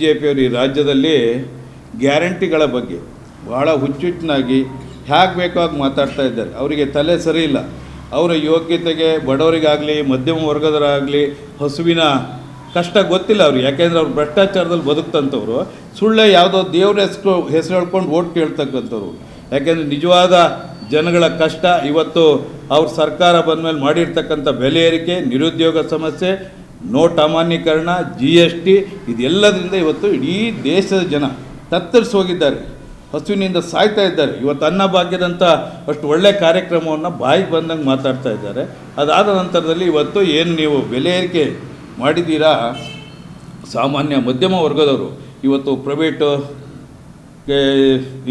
J ಪಿಯವರು ಈ ರಾಜ್ಯದಲ್ಲಿ ಗ್ಯಾರಂಟಿಗಳ ಬಗ್ಗೆ ಭಾಳ ಹುಚ್ಚುಚ್ಚಿನಾಗಿ ಹೇಗೆ ಬೇಕೋ ಹಾಗೆ ಮಾತಾಡ್ತಾ ಇದ್ದಾರೆ. ಅವರಿಗೆ ತಲೆ ಸರಿ ಇಲ್ಲ. ಅವರ ಯೋಗ್ಯತೆಗೆ ಬಡವರಿಗಾಗಲಿ, ಮಧ್ಯಮ ವರ್ಗದವರಾಗಲಿ ಹಸುವಿನ ಕಷ್ಟ ಗೊತ್ತಿಲ್ಲ ಅವ್ರಿಗೆ. ಯಾಕೆಂದರೆ ಅವ್ರು ಭ್ರಷ್ಟಾಚಾರದಲ್ಲಿ ಬದುಕ್ತಂಥವ್ರು. ಸುಳ್ಳೆ ಯಾವುದೋ ದೇವ್ರ ಹೆಸರು ಹೆಸರು ಹೇಳ್ಕೊಂಡು ಓಟ್ ಕೇಳ್ತಕ್ಕಂಥವ್ರು. ಯಾಕೆಂದರೆ ನಿಜವಾದ ಜನಗಳ ಕಷ್ಟ ಇವತ್ತು ಅವ್ರ ಸರ್ಕಾರ ಬಂದ ಮೇಲೆ ಮಾಡಿರ್ತಕ್ಕಂಥ ಬೆಲೆ ಏರಿಕೆ, ನಿರುದ್ಯೋಗ ಸಮಸ್ಯೆ ನೋಟ್ ಅಮಾನ್ಯೀಕರಣ ಜಿ ಎಸ್ ಟಿ ಇದೆಲ್ಲದರಿಂದ ಇವತ್ತು ಇಡೀ ದೇಶದ ಜನ ತತ್ತರಿಸಿ ಹೋಗಿದ್ದಾರೆ. ಹಸುವಿನಿಂದ ಸಾಯ್ತಾ ಇದ್ದಾರೆ. ಇವತ್ತು ಅನ್ನಭಾಗ್ಯದಂಥ ಅಷ್ಟು ಒಳ್ಳೆ ಕಾರ್ಯಕ್ರಮವನ್ನು ಬಾಯಿಗೆ ಬಂದಂಗೆ ಮಾತಾಡ್ತಾ ಇದ್ದಾರೆ. ಅದಾದ ನಂತರದಲ್ಲಿ ಇವತ್ತು ಏನು ನೀವು ಬೆಲೆ ಏರಿಕೆ ಮಾಡಿದ್ದೀರಾ? ಸಾಮಾನ್ಯ ಮಧ್ಯಮ ವರ್ಗದವರು ಇವತ್ತು ಪ್ರೈವೇಟು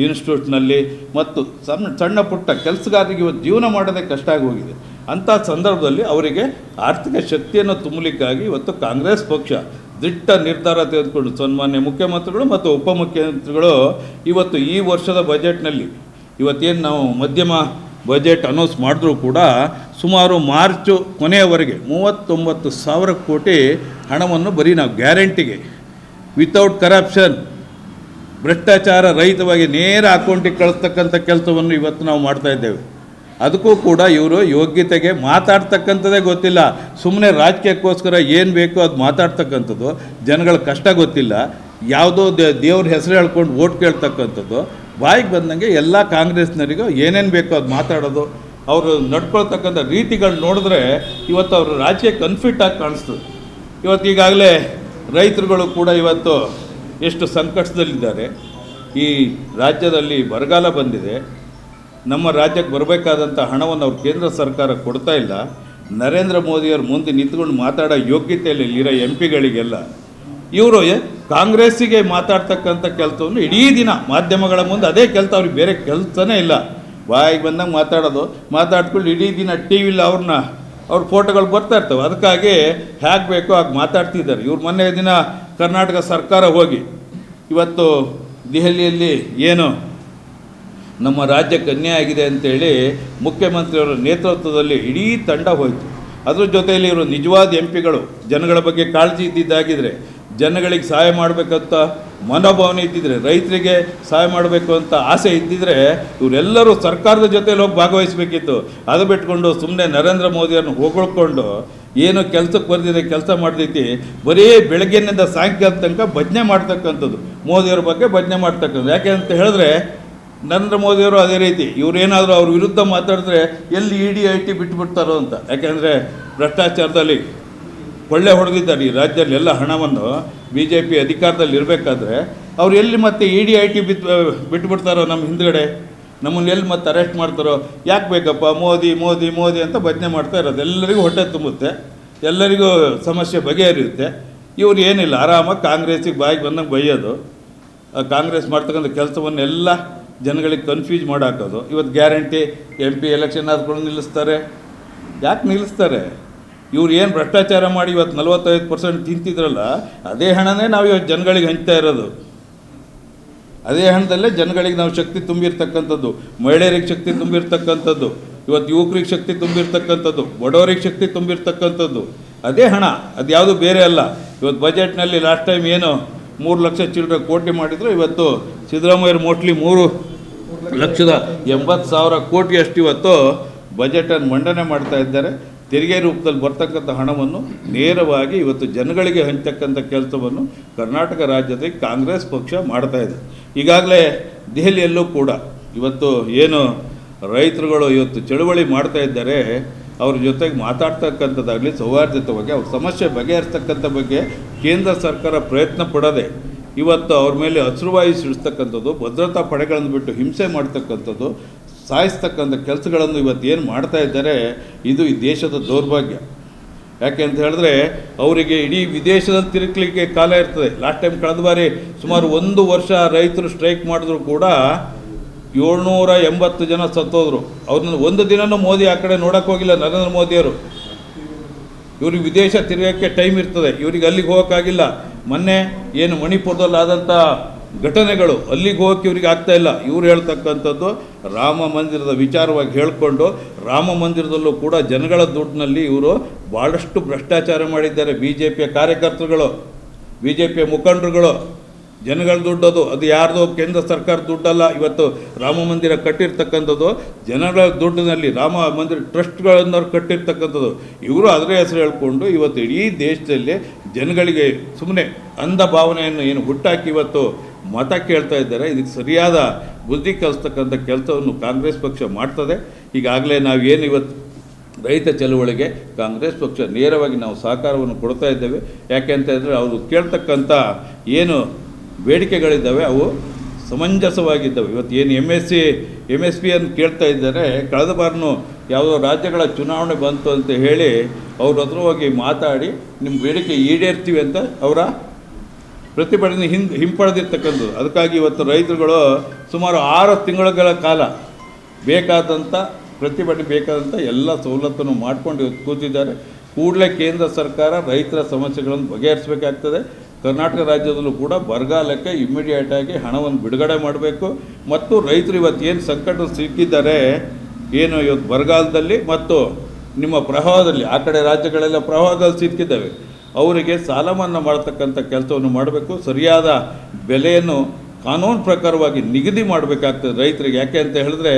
ಇನ್ಸ್ಟಿಟ್ಯೂಟ್ನಲ್ಲಿ ಮತ್ತು ಸಣ್ಣ ಸಣ್ಣ ಪುಟ್ಟ ಕೆಲಸಗಾರರಿಗೆ ಇವತ್ತು ಜೀವನ ಮಾಡೋದೇ ಕಷ್ಟ ಆಗಿ ಹೋಗಿದೆ. ಅಂಥ ಸಂದರ್ಭದಲ್ಲಿ ಅವರಿಗೆ ಆರ್ಥಿಕ ಶಕ್ತಿಯನ್ನು ತುಂಬಲಿಕ್ಕಾಗಿ ಇವತ್ತು ಕಾಂಗ್ರೆಸ್ ಪಕ್ಷ ದಿಟ್ಟ ನಿರ್ಧಾರ ತೆಗೆದುಕೊಂಡು ಸನ್ಮಾನ್ಯ ಮುಖ್ಯಮಂತ್ರಿಗಳು ಮತ್ತು ಉಪಮುಖ್ಯಮಂತ್ರಿಗಳು ಇವತ್ತು ಈ ವರ್ಷದ ಬಜೆಟ್ನಲ್ಲಿ ಇವತ್ತೇನು ನಾವು ಮಧ್ಯಮ ಬಜೆಟ್ ಅನೌನ್ಸ್ ಮಾಡಿದ್ರೂ ಕೂಡ ಸುಮಾರು ಮಾರ್ಚು ಕೊನೆಯವರೆಗೆ ಮೂವತ್ತೊಂಬತ್ತು ಸಾವಿರ ಕೋಟಿ ಹಣವನ್ನು ಬರೀ ನಾವು ಗ್ಯಾರಂಟಿಗೆ ವಿತೌಟ್ ಕರಪ್ಷನ್ ಭ್ರಷ್ಟಾಚಾರ ರಹಿತವಾಗಿ ನೇರ ಅಕೌಂಟಿಗೆ ಕಳಿಸ್ತಕ್ಕಂಥ ಕೆಲಸವನ್ನು ಇವತ್ತು ನಾವು ಮಾಡ್ತಾ ಇದ್ದೇವೆ. ಅದಕ್ಕೂ ಕೂಡ ಇವರು ಯೋಗ್ಯತೆಗೆ ಮಾತಾಡ್ತಕ್ಕಂಥದ್ದೇ ಗೊತ್ತಿಲ್ಲ. ಸುಮ್ಮನೆ ರಾಜಕೀಯಕ್ಕೋಸ್ಕರ ಏನು ಬೇಕೋ ಅದು ಮಾತಾಡ್ತಕ್ಕಂಥದ್ದು. ಜನಗಳ ಕಷ್ಟ ಗೊತ್ತಿಲ್ಲ. ಯಾವುದೋ ದೇವ್ರ ಹೆಸರು ಹೇಳ್ಕೊಂಡು ಓಟ್ ಕೇಳ್ತಕ್ಕಂಥದ್ದು. ಬಾಯಿಗೆ ಬಂದಂಗೆ ಎಲ್ಲ ಕಾಂಗ್ರೆಸ್ನರಿಗೂ ಏನೇನು ಬೇಕೋ ಅದು ಮಾತಾಡೋದು. ಅವರು ನಡ್ಕೊಳ್ತಕ್ಕಂಥ ರೀತಿಗಳು ನೋಡಿದ್ರೆ ಇವತ್ತು ಅವರು ರಾಜಕೀಯ ಕನ್ಫಿಟ್ ಆಗಿ ಕಾಣಿಸ್ತದೆ ಇವತ್ತು ಈಗಾಗಲೇ ರೈತರುಗಳು ಕೂಡ ಇವತ್ತು ಎಷ್ಟು ಸಂಕಟದಲ್ಲಿದ್ದಾರೆ. ಈ ರಾಜ್ಯದಲ್ಲಿ ಬರಗಾಲ ಬಂದಿದೆ. ನಮ್ಮ ರಾಜ್ಯಕ್ಕೆ ಬರಬೇಕಾದಂಥ ಹಣವನ್ನು ಅವ್ರು ಕೇಂದ್ರ ಸರ್ಕಾರ ಕೊಡ್ತಾ ಇಲ್ಲ. ನರೇಂದ್ರ ಮೋದಿಯವ್ರ ಮುಂದೆ ನಿಂತ್ಕೊಂಡು ಮಾತಾಡೋ ಯೋಗ್ಯತೆಯಲ್ಲಿ ಇರೋ ಎಂ ಪಿಗಳಿಗೆಲ್ಲ ಇವರು ಕಾಂಗ್ರೆಸ್ಸಿಗೆ ಮಾತಾಡ್ತಕ್ಕಂಥ ಕೆಲಸವನ್ನು ಇಡೀ ದಿನ ಮಾಧ್ಯಮಗಳ ಮುಂದೆ ಅದೇ ಕೆಲಸ, ಅವ್ರಿಗೆ ಬೇರೆ ಕೆಲಸನೇ ಇಲ್ಲ. ಬಾಯಿಗೆ ಬಂದಂಗೆ ಮಾತಾಡೋದು, ಮಾತಾಡ್ಕೊಂಡು ಇಡೀ ದಿನ ಟಿ ವಿಲಿ ಅವ್ರನ್ನ, ಅವ್ರ ಫೋಟೋಗಳು ಬರ್ತಾ ಇರ್ತವೆ. ಅದಕ್ಕಾಗಿ ಹೇಗೆ ಬೇಕೋ ಹಾಗೆ ಮಾತಾಡ್ತಿದ್ದಾರೆ. ಇವ್ರು ಮೊನ್ನೆ ದಿನ ಕರ್ನಾಟಕ ಸರ್ಕಾರ ಹೋಗಿ, ಇವತ್ತು ದೆಹಲಿಯಲ್ಲಿ ಏನು ನಮ್ಮ ರಾಜ್ಯಕ್ಕೆ ಅನ್ಯಾಯ ಆಗಿದೆ ಅಂತೇಳಿ ಮುಖ್ಯಮಂತ್ರಿಯವರ ನೇತೃತ್ವದಲ್ಲಿ ಇಡೀ ತಂಡ ಹೋಯಿತು. ಅದ್ರ ಜೊತೆಯಲ್ಲಿ ಇವರು ನಿಜವಾದ ಎಂ ಪಿಗಳು ಜನಗಳ ಬಗ್ಗೆ ಕಾಳಜಿ ಇದ್ದಿದ್ದಾಗಿದ್ರೆ ಜನಗಳಿಗೆ ಸಹಾಯ ಮಾಡಬೇಕಂತ ಮನೋಭಾವನೆ ಇದ್ದಿದ್ರೆ, ರೈತರಿಗೆ ಸಹಾಯ ಮಾಡಬೇಕು ಅಂತ ಆಸೆ ಇದ್ದಿದ್ರೆ ಇವರೆಲ್ಲರೂ ಸರ್ಕಾರದ ಜೊತೆಯಲ್ಲಿ ಹೋಗಿ ಭಾಗವಹಿಸಬೇಕಿತ್ತು. ಅದು ಬಿಟ್ಕೊಂಡು ಸುಮ್ಮನೆ ನರೇಂದ್ರ ಮೋದಿಯನ್ನು ಹೊಗಳ್ಕೊಂಡು ಏನು ಕೆಲಸಕ್ಕೆ ಬರ್ದಿದೆ ಕೆಲಸ ಮಾಡ್ತೈತಿ, ಬರೀ ಬೆಳಗ್ಗೆನಿಂದ ಸಾಯಂಕಾಲ ತನಕ ಭಜನೆ ಮಾಡ್ತಕ್ಕಂಥದ್ದು. ಮೋದಿಯವ್ರ ಬಗ್ಗೆ ಭಜನೆ ಮಾಡ್ತಕ್ಕಂಥದ್ದು. ಯಾಕೆ ಅಂತ ಹೇಳಿದ್ರೆ ನರೇಂದ್ರ ಮೋದಿಯವರು ಅದೇ ರೀತಿ, ಇವರೇನಾದರೂ ಅವ್ರ ವಿರುದ್ಧ ಮಾತಾಡಿದ್ರೆ ಎಲ್ಲಿ ಇ ಡಿ, ಐ, ಟಿ ಬಿಟ್ಬಿಡ್ತಾರೋ ಅಂತ. ಯಾಕೆಂದರೆ ಭ್ರಷ್ಟಾಚಾರದಲ್ಲಿ ಒಳ್ಳೆ ಹೊಡೆದಿದ್ದಾರೆ ಈ ರಾಜ್ಯದಲ್ಲಿ ಎಲ್ಲ ಹಣವನ್ನು ಬಿ ಜೆ ಪಿ ಅಧಿಕಾರದಲ್ಲಿ ಇರಬೇಕಾದ್ರೆ ಅವ್ರು ಎಲ್ಲಿ ಮತ್ತೆ ಇ ಡಿ, ಐ, ಟಿ ಬಿತ್ ಬಿಟ್ಬಿಡ್ತಾರೋ ನಮ್ಮ ಹಿಂದ್ಗಡೆ? ನಮ್ಮನ್ನು ಎಲ್ಲಿ ಮತ್ತೆ ಅರೆಸ್ಟ್ ಮಾಡ್ತಾರೋ? ಯಾಕೆ ಬೇಕಪ್ಪ? ಮೋದಿ ಮೋದಿ ಮೋದಿ ಅಂತ ಭಜನೆ ಮಾಡ್ತಾ ಇರೋದು. ಎಲ್ಲರಿಗೂ ಹೊಟ್ಟೆ ತುಂಬುತ್ತೆ. ಎಲ್ಲರಿಗೂ ಸಮಸ್ಯೆ ಬಗೆಹರಿಯುತ್ತೆ. ಇವ್ರು ಏನಿಲ್ಲ, ಆರಾಮಾಗಿ ಕಾಂಗ್ರೆಸ್ಸಿಗೆ ಬಾಯಿಗೆ ಬಂದಂಗೆ ಬೈಯೋದು. ಕಾಂಗ್ರೆಸ್ ಮಾಡ್ತಕ್ಕಂಥ ಕೆಲಸವನ್ನೆಲ್ಲ ಜನಗಳಿಗೆ ಕನ್ಫ್ಯೂಸ್ ಮಾಡಾಕೋದು. ಇವತ್ತು ಗ್ಯಾರಂಟಿ ಎಂ ಪಿ ಎಲೆಕ್ಷನ್ ಆದ್ಕೊಂಡು ನಿಲ್ಲಿಸ್ತಾರೆ. ಯಾಕೆ ನಿಲ್ಲಿಸ್ತಾರೆ? ಇವ್ರು ಏನು ಭ್ರಷ್ಟಾಚಾರ ಮಾಡಿ ಇವತ್ತು ನಲ್ವತ್ತೈದು ಪರ್ಸೆಂಟ್ ತಿಂತಿದ್ರಲ್ಲ, ಅದೇ ಹಣನೇ ನಾವು ಇವತ್ತು ಜನಗಳಿಗೆ ಹಂಚ್ತಾ ಇರೋದು. ಅದೇ ಹಣದಲ್ಲೇ ಜನಗಳಿಗೆ ನಾವು ಶಕ್ತಿ ತುಂಬಿರ್ತಕ್ಕಂಥದ್ದು, ಮಹಿಳೆಯರಿಗೆ ಶಕ್ತಿ ತುಂಬಿರ್ತಕ್ಕಂಥದ್ದು ಇವತ್ತು ಯುವಕರಿಗೆ ಶಕ್ತಿ ತುಂಬಿರ್ತಕ್ಕಂಥದ್ದು, ಬಡವರಿಗೆ ಶಕ್ತಿ ತುಂಬಿರ್ತಕ್ಕಂಥದ್ದು. ಅದೇ ಹಣ, ಅದು ಯಾವುದು ಬೇರೆ ಅಲ್ಲ. ಇವತ್ತು ಬಜೆಟ್ನಲ್ಲಿ ಲಾಸ್ಟ್ ಟೈಮ್ ಏನು ಮೂರು ಲಕ್ಷ ಚಿಲ್ಲರೆ ಕೋಟಿ ಮಾಡಿದ್ರು, ಇವತ್ತು ಸಿದ್ದರಾಮಯ್ಯರು ಮೋಸ್ಟ್ಲಿ ಮೂರು ಲಕ್ಷದ ಎಂಬತ್ತು ಸಾವಿರ ಕೋಟಿಯಷ್ಟು ಇವತ್ತು ಬಜೆಟನ್ನು ಮಂಡನೆ ಮಾಡ್ತಾ ಇದ್ದಾರೆ. ತೆರಿಗೆ ರೂಪದಲ್ಲಿ ಬರ್ತಕ್ಕಂಥ ಹಣವನ್ನು ನೇರವಾಗಿ ಇವತ್ತು ಜನಗಳಿಗೆ ಹಂಚತಕ್ಕಂಥ ಕೆಲಸವನ್ನು ಕರ್ನಾಟಕ ರಾಜ್ಯದಲ್ಲಿ ಕಾಂಗ್ರೆಸ್ ಪಕ್ಷ ಮಾಡ್ತಾ ಇದೆ. ಈಗಾಗಲೇ ದೆಹಲಿಯಲ್ಲೂ ಕೂಡ ಇವತ್ತು ಏನು ರೈತರುಗಳು ಇವತ್ತು ಚಳುವಳಿ ಮಾಡ್ತಾ ಇದ್ದಾರೆ. ಅವ್ರ ಜೊತೆಗೆ ಮಾತಾಡ್ತಕ್ಕಂಥದ್ದಾಗಲಿ ಸೌಹಾರ್ದಯುತವಾಗಿ ಅವ್ರ ಸಮಸ್ಯೆ ಬಗೆಹರಿಸ್ತಕ್ಕಂಥ ಬಗ್ಗೆ ಕೇಂದ್ರ ಸರ್ಕಾರ ಪ್ರಯತ್ನ ಪಡದೆ ಇವತ್ತು ಅವ್ರ ಮೇಲೆ ಹಸಿರುವಾಯು ಸಿಡಿಸ್ತಕ್ಕಂಥದ್ದು ಭದ್ರತಾ ಪಡೆಗಳನ್ನು ಬಿಟ್ಟು ಹಿಂಸೆ ಮಾಡ್ತಕ್ಕಂಥದ್ದು, ಸಾಯಿಸ್ತಕ್ಕಂಥ ಕೆಲಸಗಳನ್ನು ಇವತ್ತು ಏನು ಮಾಡ್ತಾ ಇದ್ದಾರೆ, ಇದು ಈ ದೇಶದ ದೌರ್ಭಾಗ್ಯ. ಯಾಕೆ ಅಂತ ಹೇಳಿದ್ರೆ, ಅವರಿಗೆ ಇಡೀ ವಿದೇಶದಲ್ಲಿ ತಿರುಗಲಿಕ್ಕೆ ಕಾಲ ಇರ್ತದೆ. ಲಾಸ್ಟ್ ಟೈಮ್ ಕಳೆದ ಬಾರಿ ಸುಮಾರು ಒಂದು ವರ್ಷ ರೈತರು ಸ್ಟ್ರೈಕ್ ಮಾಡಿದ್ರು ಕೂಡ ಏಳ್ನೂರ ಎಂಬತ್ತು ಜನ ಸತ್ತೋದ್ರು. ಅವ್ರನ್ನ ಒಂದು ದಿನನೂ ಮೋದಿ ಆ ಕಡೆ ನೋಡಕ್ಕೆ ಹೋಗಿಲ್ಲ ನರೇಂದ್ರ ಮೋದಿಯವರು. ಇವ್ರಿಗೆ ವಿದೇಶ ತಿರುಗಕ್ಕೆ ಟೈಮ್ ಇರ್ತದೆ. ಇವ್ರಿಗೆ ಅಲ್ಲಿಗೆ ಹೋಗೋಕ್ಕಾಗಿಲ್ಲ. ಮೊನ್ನೆ ಏನು ಮಣಿಪುರದಲ್ಲಿ ಆದಂಥ ಘಟನೆಗಳು ಅಲ್ಲಿಗೆ ಹೋಗೋಕ್ಕೆ ಇವ್ರಿಗೆ ಆಗ್ತಾ ಇಲ್ಲ. ಇವ್ರು ಹೇಳ್ತಕ್ಕಂಥದ್ದು ರಾಮ ಮಂದಿರದ ವಿಚಾರವಾಗಿ ಹೇಳಿಕೊಂಡು ರಾಮ ಮಂದಿರದಲ್ಲೂ ಕೂಡ ಜನಗಳ ದುಡ್ಡಿನಲ್ಲಿ ಇವರು ಭಾಳಷ್ಟು ಭ್ರಷ್ಟಾಚಾರ ಮಾಡಿದ್ದಾರೆ. ಬಿ ಜೆ ಪಿಯ ಕಾರ್ಯಕರ್ತರುಗಳು ಬಿ ಜೆ ಪಿಯ ಮುಖಂಡರುಗಳು. ಜನಗಳ ದುಡ್ಡದು ಅದು. ಯಾರ್ದು? ಕೇಂದ್ರ ಸರ್ಕಾರ ದುಡ್ಡಲ್ಲ. ಇವತ್ತು ರಾಮ ಮಂದಿರ ಕಟ್ಟಿರ್ತಕ್ಕಂಥದ್ದು, ಜನಗಳ ದುಡ್ಡಿನಲ್ಲಿ ರಾಮ ಮಂದಿರ ಟ್ರಸ್ಟ್ಗಳನ್ನು ಕಟ್ಟಿರ್ತಕ್ಕಂಥದ್ದು. ಇವರು ಅದರ ಹೆಸರು ಹೇಳ್ಕೊಂಡು ಇವತ್ತು ಇಡೀ ದೇಶದಲ್ಲಿ ಜನಗಳಿಗೆ ಸುಮ್ಮನೆ ಅಂಧ ಭಾವನೆಯನ್ನು ಏನು ಹುಟ್ಟಾಕಿ ಇವತ್ತು ಮತ ಕೇಳ್ತಾ ಇದ್ದಾರೆ. ಇದಕ್ಕೆ ಸರಿಯಾದ ಬುದ್ಧಿ ಕಲಿಸ್ತಕ್ಕಂಥ ಕೆಲಸವನ್ನು ಕಾಂಗ್ರೆಸ್ ಪಕ್ಷ ಮಾಡ್ತದೆ. ಈಗಾಗಲೇ ಏನು ಇವತ್ತು ರೈತ ಚಳುವಳಿಗೆ ಕಾಂಗ್ರೆಸ್ ಪಕ್ಷ ನೇರವಾಗಿ ನಾವು ಸಹಕಾರವನ್ನು ಕೊಡ್ತಾ ಇದ್ದೇವೆ. ಯಾಕೆ ಅಂತ ಹೇಳಿದ್ರೆ ಅವರು ಕೇಳ್ತಕ್ಕಂಥ ಏನು ಬೇಡಿಕೆಗಳಿದ್ದಾವೆ, ಅವು ಸಮಂಜಸವಾಗಿದ್ದವು. ಇವತ್ತು ಏನು M S C M S ಪಿಯನ್ನು ಕೇಳ್ತಾ ಇದ್ದಾರೆ, ಕಳೆದ ಬಾರನು ಯಾವುದೋ ರಾಜ್ಯಗಳ ಚುನಾವಣೆ ಬಂತು ಅಂತ ಹೇಳಿ ಅವ್ರ ಹತ್ರ ಹೋಗಿ ಮಾತಾಡಿ ನಿಮ್ಮ ಬೇಡಿಕೆ ಈಡೇರ್ತೀವಿ ಅಂತ ಅವರ ಪ್ರತಿಭಟನೆ ಹಿಂದೆ, ಹಿಂಪಡೆದಿರ್ತಕ್ಕಂಥದ್ದು. ಅದಕ್ಕಾಗಿ ಇವತ್ತು ರೈತರುಗಳು ಸುಮಾರು ಆರು ತಿಂಗಳುಗಳ ಕಾಲ ಬೇಕಾದಂಥ, ಪ್ರತಿಭಟನೆ ಬೇಕಾದಂಥ ಎಲ್ಲ ಸವಲತ್ತನ್ನು ಮಾಡ್ಕೊಂಡು ಕೂತಿದ್ದಾರೆ. ಕೂಡಲೇ ಕೇಂದ್ರ ಸರ್ಕಾರ ರೈತರ ಸಮಸ್ಯೆಗಳನ್ನು ಬಗೆಹರಿಸಬೇಕಾಗ್ತದೆ. ಕರ್ನಾಟಕ ರಾಜ್ಯದಲ್ಲೂ ಕೂಡ ಬರಗಾಲಕ್ಕೆ ಇಮ್ಮಿಡಿಯೇಟಾಗಿ ಹಣವನ್ನು ಬಿಡುಗಡೆ ಮಾಡಬೇಕು. ಮತ್ತು ರೈತರು ಇವತ್ತು ಏನು ಸಂಕಟ ಸಿಕ್ಕಿದ್ದಾರೆ, ಏನು ಇವತ್ತು ಬರಗಾಲದಲ್ಲಿ ಮತ್ತು ನಿಮ್ಮ ಪ್ರವಾಹದಲ್ಲಿ, ಆ ಕಡೆ ರಾಜ್ಯಗಳೆಲ್ಲ ಪ್ರವಾಹದಲ್ಲಿ ಸಿಕ್ಕಿದ್ದಾವೆ. ಅವರಿಗೆ ಸಾಲ ಮನ್ನಾ ಮಾಡತಕ್ಕಂಥ ಕೆಲಸವನ್ನು ಮಾಡಬೇಕು. ಸರಿಯಾದ ಬೆಲೆಯನ್ನು ಕಾನೂನು ಪ್ರಕಾರವಾಗಿ ನಿಗದಿ ಮಾಡಬೇಕಾಗ್ತದೆ ರೈತರಿಗೆ. ಯಾಕೆ ಅಂತ ಹೇಳಿದ್ರೆ,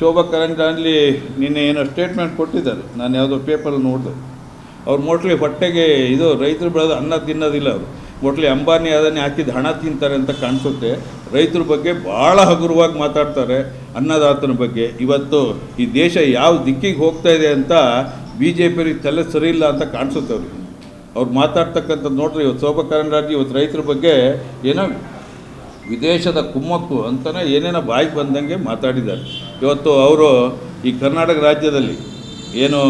ಶೋಭಾ ಅಲ್ಲಿ ನಿನ್ನೆ ಏನೋ ಸ್ಟೇಟ್ಮೆಂಟ್ ಕೊಟ್ಟಿದ್ದಾರೆ. ನಾನು ಯಾವುದೋ ಪೇಪರ್ ನೋಡಿದೆ. ಅವ್ರು ಮೋಟ್ಲಿ ಹೊಟ್ಟೆಗೆ ಇದು ರೈತರು ಬೆಳೆದ ಅನ್ನ ತಿನ್ನೋದಿಲ್ಲ ಅವರು. ಮೋಟ್ಲಿ ಅಂಬಾನಿ ಅದನ್ನೇ ಹಾಕಿದ ಹಣ ತಿಂತಾರೆ ಅಂತ ಕಾಣಿಸುತ್ತೆ. ರೈತರ ಬಗ್ಗೆ ಭಾಳ ಹಗುರವಾಗಿ ಮಾತಾಡ್ತಾರೆ ಅನ್ನದಾತನ ಬಗ್ಗೆ. ಇವತ್ತು ಈ ದೇಶ ಯಾವ ದಿಕ್ಕಿಗೆ ಹೋಗ್ತಾ ಇದೆ ಅಂತ ಬಿ ಜೆ ಪಿಯವ್ರಿಗೆ ತಲೆ ಇಲ್ಲ ಅಂತ ಕಾಣಿಸುತ್ತೆ ಅವ್ರಿಗೆ. ಅವ್ರು ಮಾತಾಡ್ತಕ್ಕಂಥದ್ದು ನೋಡ್ರಿ, ಇವತ್ತು ಶೋಭಾ ಕರಂದ್ಲಾಜೆ ಇವತ್ತು ರೈತರ ಬಗ್ಗೆ ಏನೋ ವಿದೇಶದ ಕುಮ್ಮಕ್ಕು ಅಂತಲೇ ಏನೇನೋ ಬಾಯಿಗೆ ಬಂದಂಗೆ ಮಾತಾಡಿದ್ದಾರೆ. ಇವತ್ತು ಅವರು ಈ ಕರ್ನಾಟಕ ರಾಜ್ಯದಲ್ಲಿ ಏನು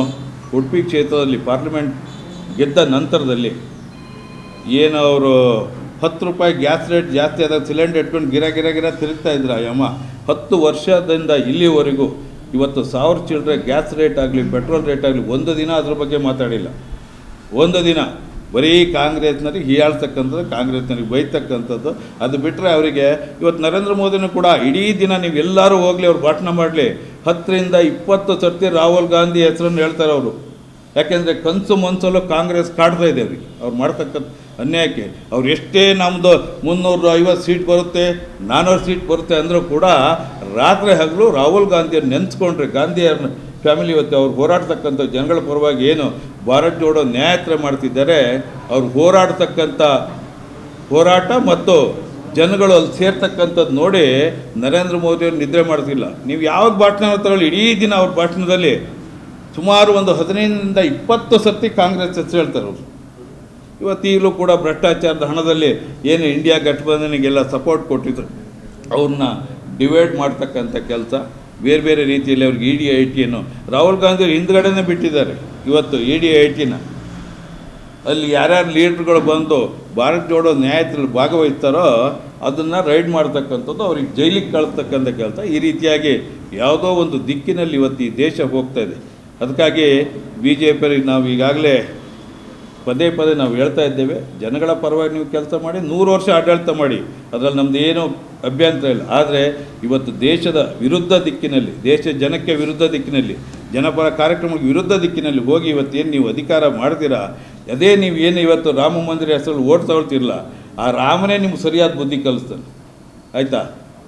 ಉಡುಪಿ ಕ್ಷೇತ್ರದಲ್ಲಿ ಪಾರ್ಲಿಮೆಂಟ್ ಗೆದ್ದ ನಂತರದಲ್ಲಿ ಏನು ಅವರು ಹತ್ತು ರೂಪಾಯಿ ಗ್ಯಾಸ್ ರೇಟ್ ಜಾಸ್ತಿ ಆದಾಗ ಸಿಲಿಂಡರ್ ಇಟ್ಕೊಂಡು ಗಿರ ಗಿರ ಗಿರ ತಿರುಗ್ತಾ ಇದ್ರು, ಅಯ್ಯಮ್ಮ. ಯಮ್ಮ ಹತ್ತು ವರ್ಷದಿಂದ ಇಲ್ಲಿವರೆಗೂ ಇವತ್ತು ಸಾವಿರ ಚಿಲ್ಲರೆ ಗ್ಯಾಸ್ ರೇಟ್ ಆಗಲಿ, ಪೆಟ್ರೋಲ್ ರೇಟ್ ಆಗಲಿ, ಒಂದು ದಿನ ಅದ್ರ ಬಗ್ಗೆ ಮಾತಾಡಿಲ್ಲ. ಒಂದು ದಿನ ಬರೀ ಕಾಂಗ್ರೆಸ್ನಲ್ಲಿ ಹೀಯಾಳ್ತಕ್ಕಂಥದ್ದು, ಕಾಂಗ್ರೆಸ್ನಲ್ಲಿ ಬೈತಕ್ಕಂಥದ್ದು. ಅದು ಬಿಟ್ಟರೆ ಅವರಿಗೆ ಇವತ್ತು ನರೇಂದ್ರ ಮೋದಿನೂ ಕೂಡ ಇಡೀ ದಿನ ನೀವು ಎಲ್ಲರೂ ಹೋಗಲಿ, ಅವ್ರು ಭಾಷಣ ಮಾಡಲಿ. ಹತ್ತರಿಂದ ಇಪ್ಪತ್ತು ಸರ್ತಿ ರಾಹುಲ್ ಗಾಂಧಿ ಹೆಸರನ್ನು ಹೇಳ್ತಾರೆ ಅವರು. ಯಾಕೆಂದರೆ ಕನಸು ಮನಸಲ್ಲೂ ಕಾಂಗ್ರೆಸ್ ಕಾಡ್ತಾ ಇದೆ ಅವ್ರಿಗೆ. ಅವ್ರು ಮಾಡ್ತಕ್ಕಂಥ ಅನ್ಯಾಯಕ್ಕೆ. ಅವ್ರು ಎಷ್ಟೇ ನಮ್ಮದು ಮುನ್ನೂರು ಐವತ್ತು ಸೀಟ್ ಬರುತ್ತೆ ನಾನ್ನೂರು ಸೀಟ್ ಬರುತ್ತೆ ಅಂದರೂ ಕೂಡ ರಾತ್ರಿ ಹಗಲು ರಾಹುಲ್ ಗಾಂಧಿಯನ್ನು ನೆನೆಸ್ಕೊಂಡ್ರೆ, ಗಾಂಧಿಯವ್ರನ್ನ ಫ್ಯಾಮಿಲಿ ಇವತ್ತು ಅವ್ರು ಹೋರಾಡ್ತಕ್ಕಂಥ ಜನಗಳ ಪರವಾಗಿ ಏನು ಭಾರತ್ ಜೋಡೋ ನ್ಯಾಯತ್ರ ಮಾಡ್ತಿದ್ದಾರೆ, ಅವ್ರು ಹೋರಾಡ್ತಕ್ಕಂಥ ಹೋರಾಟ ಮತ್ತು ಜನಗಳು ಅಲ್ಲಿ ಸೇರ್ತಕ್ಕಂಥದ್ದು ನೋಡಿ ನರೇಂದ್ರ ಮೋದಿಯವ್ರು ನಿದ್ರೆ ಮಾಡ್ತಿಲ್ಲ. ನೀವು ಯಾವಾಗ ಭಾಷಣ ಇಡೀ ದಿನ ಅವ್ರ ಭಾಷಣದಲ್ಲಿ ಸುಮಾರು ಒಂದು ಹದಿನೈದರಿಂದ ಇಪ್ಪತ್ತು ಸರ್ತಿ ಕಾಂಗ್ರೆಸ್ ಹೆಸರು ಹೇಳ್ತಾರೆ ಅವರು. ಇವತ್ತು ಈಗಲೂ ಕೂಡ ಭ್ರಷ್ಟಾಚಾರದ ಹಣದಲ್ಲಿ ಏನು ಇಂಡಿಯಾ ಗಠಬಂಧನಿಗೆಲ್ಲ ಸಪೋರ್ಟ್ ಕೊಟ್ಟಿದ್ರು, ಅವ್ರನ್ನ ಡಿವೈಡ್ ಮಾಡ್ತಕ್ಕಂಥ ಕೆಲಸ, ಬೇರೆ ಬೇರೆ ರೀತಿಯಲ್ಲಿ ಅವ್ರಿಗೆ ಇ ಡಿ ಐ ಟಿಯನ್ನು ರಾಹುಲ್ ಗಾಂಧಿ ಅವ್ರು ಹಿಂದ್ಗಡೆನೇ ಬಿಟ್ಟಿದ್ದಾರೆ, ಇವತ್ತು ಇ ಡಿ ಐ ಟಿನ ಅಲ್ಲಿ ಯಾರ್ಯಾರು ಲೀಡ್ರ್ಗಳು ಬಂದು ಭಾರತ್ ಜೋಡೋ ನ್ಯಾಯದಲ್ಲಿ ಭಾಗವಹಿಸ್ತಾರೋ ಅದನ್ನು ರೈಡ್ ಮಾಡ್ತಕ್ಕಂಥದ್ದು ಅವ್ರಿಗೆ ಜೈಲಿಗೆ ಕಳಿಸ್ತಕ್ಕಂಥ ಕೆಲಸ. ಈ ರೀತಿಯಾಗಿ ಯಾವುದೋ ಒಂದು ದಿಕ್ಕಿನಲ್ಲಿ ಇವತ್ತು ಈ ದೇಶ ಹೋಗ್ತಾ ಇದೆ. ಅದಕ್ಕಾಗಿ ಬಿ ಜೆ ಪಿಯವರಿಗೆ ನಾವು ಈಗಾಗಲೇ ಪದೇ ಪದೇ ನಾವು ಹೇಳ್ತಾ ಇದ್ದೇವೆ, ಜನಗಳ ಪರವಾಗಿ ನೀವು ಕೆಲಸ ಮಾಡಿ, ನೂರು ವರ್ಷ ಆಡಳಿತ ಮಾಡಿ. ಅದರಲ್ಲಿ ನಮ್ಮದು ಏನೂ ಅಭ್ಯಂತರ ಇಲ್ಲ. ಆದರೆ ಇವತ್ತು ದೇಶದ ವಿರುದ್ಧ ದಿಕ್ಕಿನಲ್ಲಿ ದೇಶದ ಜನಕ್ಕೆ ವಿರುದ್ಧ ದಿಕ್ಕಿನಲ್ಲಿ, ಜನಪರ ಕಾರ್ಯಕ್ರಮಕ್ಕೆ ವಿರುದ್ಧ ದಿಕ್ಕಿನಲ್ಲಿ ಹೋಗಿ ಇವತ್ತೇನು ನೀವು ಅಧಿಕಾರ ಮಾಡ್ತೀರಾ? ಅದೇ ನೀವು ಏನು ಇವತ್ತು ರಾಮ ಮಂದಿರ ಹೆಸರು ಓಟ್ ತಗೊಳ್ತಿರಲ್ಲ, ಆ ರಾಮನೇ ನಿಮ್ಗೆ ಸರಿಯಾದ ಬುದ್ಧಿ ಕಲಿಸ್ತಾನೆ. ಆಯಿತಾ?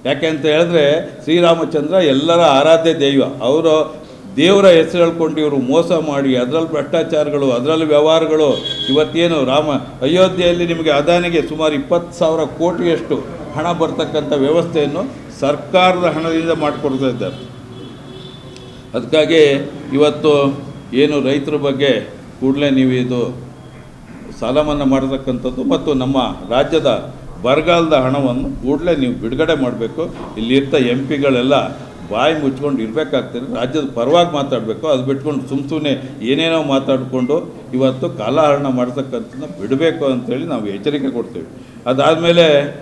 ಯಾಕೆ ಅಂತ ಹೇಳಿದ್ರೆ ಶ್ರೀರಾಮಚಂದ್ರ ಎಲ್ಲರ ಆರಾಧ್ಯ ದೈವ. ಅವರು ದೇವರ ಹೆಸರು ಹೇಳ್ಕೊಂಡು ಇವರು ಮೋಸ ಮಾಡಿ ಅದರಲ್ಲಿ ಭ್ರಷ್ಟಾಚಾರಗಳು ಅದರಲ್ಲಿ ವ್ಯವಹಾರಗಳು, ಇವತ್ತೇನು ರಾಮ, ಅಯೋಧ್ಯೆಯಲ್ಲಿ ನಿಮಗೆ ಅದಾನಿಗೆ ಸುಮಾರು ಇಪ್ಪತ್ತು ಸಾವಿರ ಕೋಟಿಯಷ್ಟು ಹಣ ಬರ್ತಕ್ಕಂಥ ವ್ಯವಸ್ಥೆಯನ್ನು ಸರ್ಕಾರದ ಹಣದಿಂದ ಮಾಡಿಕೊಡ್ತಾ ಇದ್ದಾರೆ. ಅದಕ್ಕಾಗಿ ಇವತ್ತು ಏನು ರೈತರ ಬಗ್ಗೆ ಕೂಡಲೇ ನೀವು ಇದು ಸಾಲ ಮನ್ನಾ ಮಾಡತಕ್ಕಂಥದ್ದು ಮತ್ತು ನಮ್ಮ ರಾಜ್ಯದ ಬರಗಾಲದ ಹಣವನ್ನು ಕೂಡಲೇ ನೀವು ಬಿಡುಗಡೆ ಮಾಡಬೇಕು. ಇಲ್ಲಿರ್ತ ಎಂ ಪಿಗಳೆಲ್ಲ ಬಾಯಿ ಮುಚ್ಕೊಂಡು ಇರಬೇಕಾಗ್ತದೆ ರಾಜ್ಯದ ಪರವಾಗಿ ಮಾತಾಡಬೇಕು. ಅದು ಬಿಟ್ಕೊಂಡು ಸುಮ್ಮ ಸುಮ್ಮನೆ ಏನೇನೋ ಮಾತಾಡಿಕೊಂಡು ಇವತ್ತು ಕಾಲಹರಣ ಮಾಡ್ತಕ್ಕಂಥದ್ದನ್ನ ಬಿಡಬೇಕು ಅಂತೇಳಿ ನಾವು ಎಚ್ಚರಿಕೆ ಕೊಡ್ತೇವೆ. ಅದಾದಮೇಲೆ